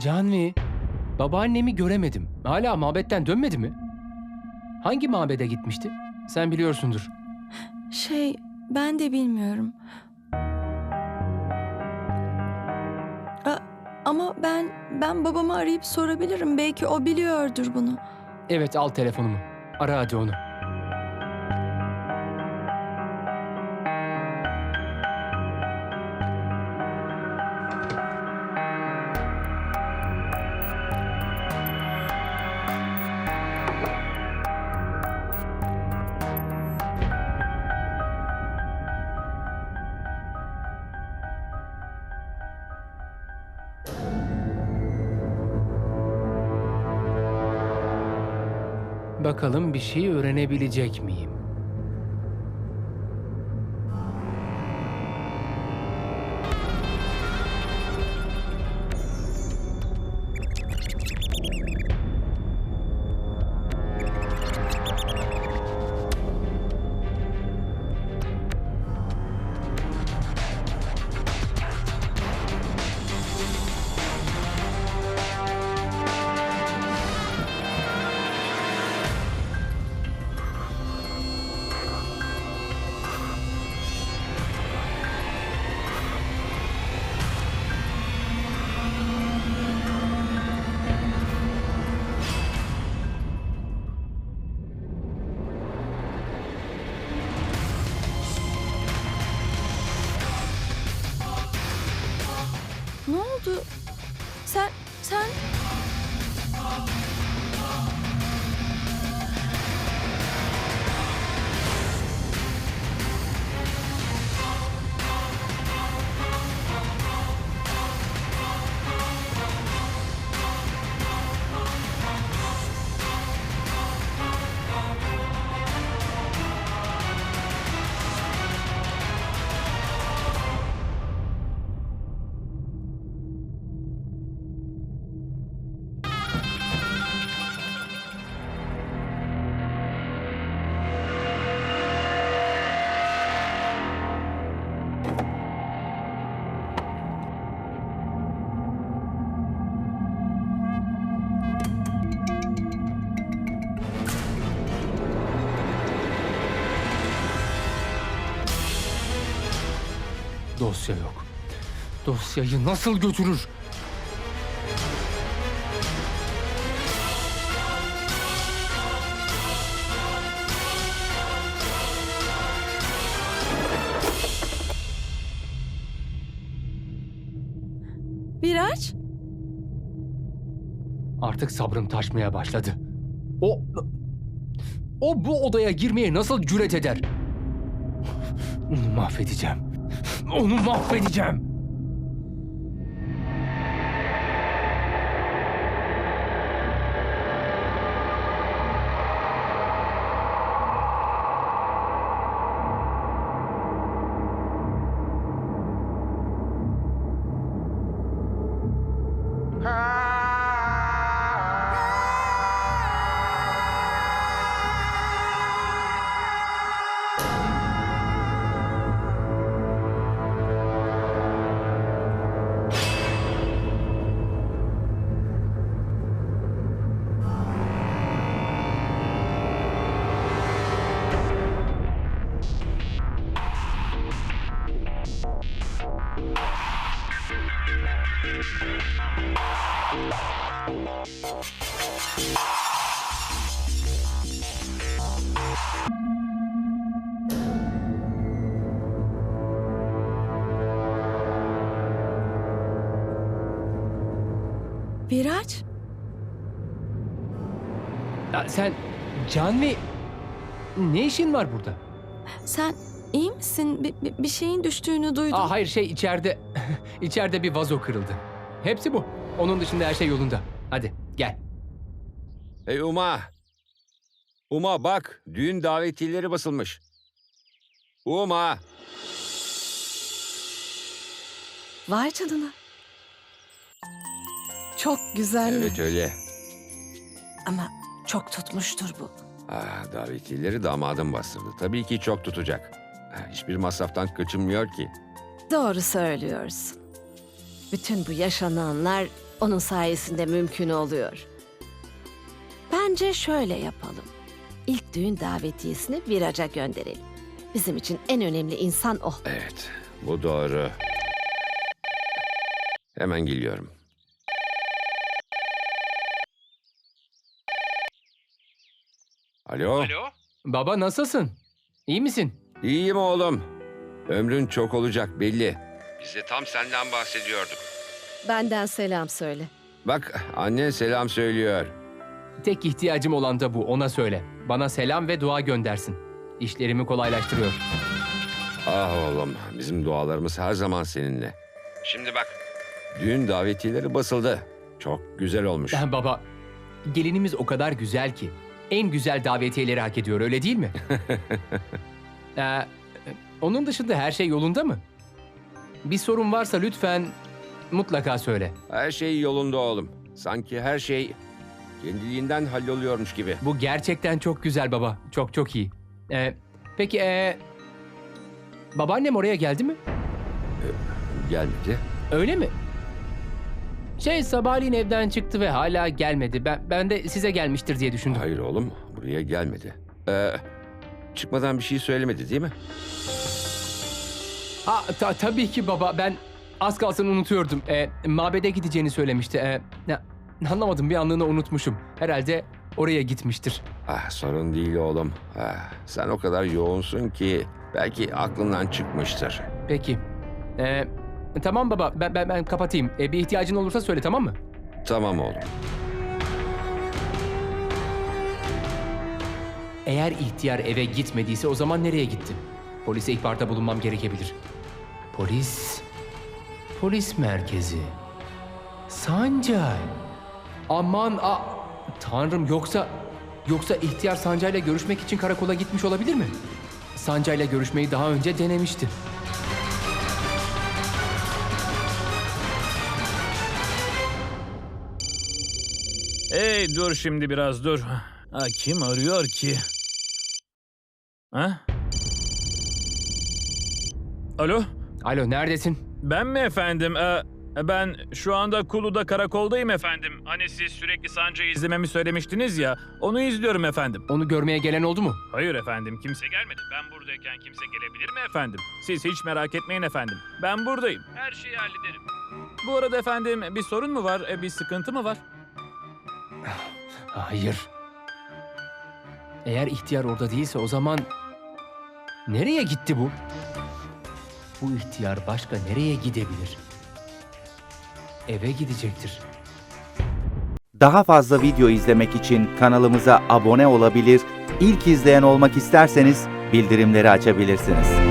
Canvi, babaannemi göremedim. Hala mabetten dönmedi mi? Hangi mabede gitmişti? Sen biliyorsundur. Şey, ben de bilmiyorum. A- ama ben ben babamı arayıp sorabilirim. Belki o biliyordur bunu. Evet al telefonumu. Ara hadi onu. Bakalım bir şey öğrenebilecek miyim? Dosya yok. Dosyayı nasıl götürür? Viraç? Artık sabrım taşmaya başladı. O... O bu odaya girmeye nasıl cüret eder? Onu mahvedeceğim. Onu mahvedeceğim. Viraç? Ya sen Canvi ne işin var burada? Sen iyi misin? Bir, bir- bir şeyin düştüğünü duydum. Aa hayır şey içeride içeride bir vazo kırıldı. Hepsi bu. Onun dışında her şey yolunda. Hadi gel. Hey Uma. Uma bak, düğün davetiyeleri basılmış. Uma. Vay canına. Çok güzel Evet öyle. ama çok tutmuştur bu. Ah, davetiyeleri damadım bastırdı. Tabii ki çok tutacak. Hiçbir masraftan kaçınmıyor ki. Doğru söylüyorsun. Bütün bu yaşananlar onun sayesinde mümkün oluyor. Bence şöyle yapalım. İlk düğün davetiyesini Viraç'a gönderelim. Bizim için en önemli insan o. Evet, bu doğru. Hemen geliyorum. Alo? Baba nasılsın? İyi misin? İyiyim oğlum. Ömrün çok olacak belli. Biz de tam senden bahsediyorduk. Benden selam söyle. Bak annen selam söylüyor. Tek ihtiyacım olan da bu. Ona söyle. Bana selam ve dua göndersin. İşlerimi kolaylaştırıyor. Ah oğlum bizim dualarımız her zaman seninle. Şimdi bak düğün davetiyeleri basıldı. Çok güzel olmuş. Baba, gelinimiz o kadar güzel ki. En güzel davetiyeleri hak ediyor öyle değil mi? Ee, onun dışında her şey yolunda mı? Bir sorun varsa lütfen mutlaka söyle. Her şey yolunda oğlum. Sanki her şey kendiliğinden halloluyormuş gibi. Bu gerçekten çok güzel baba. Çok çok iyi. Ee, peki ee, babaannem oraya geldi mi? Gelmedi. Öyle mi? Şey sabahleyin evden çıktı ve hala gelmedi. Ben, ben de size gelmiştir diye düşündüm. Hayır oğlum buraya gelmedi. Ee, çıkmadan bir şey söylemedi değil mi? Ha, ta- tabii ki baba. Ben az kalsın unutuyordum. Ee, mabede gideceğini söylemişti. Ee, ne- anlamadım bir anlığına unutmuşum. Herhalde oraya gitmiştir. Ah sorun değil oğlum. Ah, sen o kadar yoğunsun ki belki aklından çıkmıştır. Peki. Ee, tamam baba. Ben, ben, ben kapatayım. Ee, bir ihtiyacın olursa söyle tamam mı? Tamam oğlum. Eğer ihtiyar eve gitmediyse o zaman nereye gitti? Polise ihbarda bulunmam gerekebilir. Polis... Polis merkezi. Sancay. Aman a... Tanrım yoksa... Yoksa ihtiyar Sancay'la görüşmek için karakola gitmiş olabilir mi? Sancay'la görüşmeyi daha önce denemişti. Hey dur şimdi biraz dur. Ha, kim arıyor ki? Ha? Alo? Alo neredesin? Ben mi efendim? Ee, ben şu anda Kulu'da karakoldayım efendim. Hani siz sürekli Sanca'yı izlememi söylemiştiniz ya. Onu izliyorum efendim. Onu görmeye gelen oldu mu? Hayır efendim kimse gelmedi. Ben buradayken kimse gelebilir mi efendim? Siz hiç merak etmeyin efendim. Ben buradayım. Her şeyi hallederim. Bu arada efendim bir sorun mu var? E, Bir sıkıntı mı var? Hayır. Eğer ihtiyar orada değilse o zaman nereye gitti bu? Bu ihtiyar başka nereye gidebilir? Eve gidecektir. Daha fazla video izlemek için kanalımıza abone olabilir, ilk izleyen olmak isterseniz bildirimleri açabilirsiniz.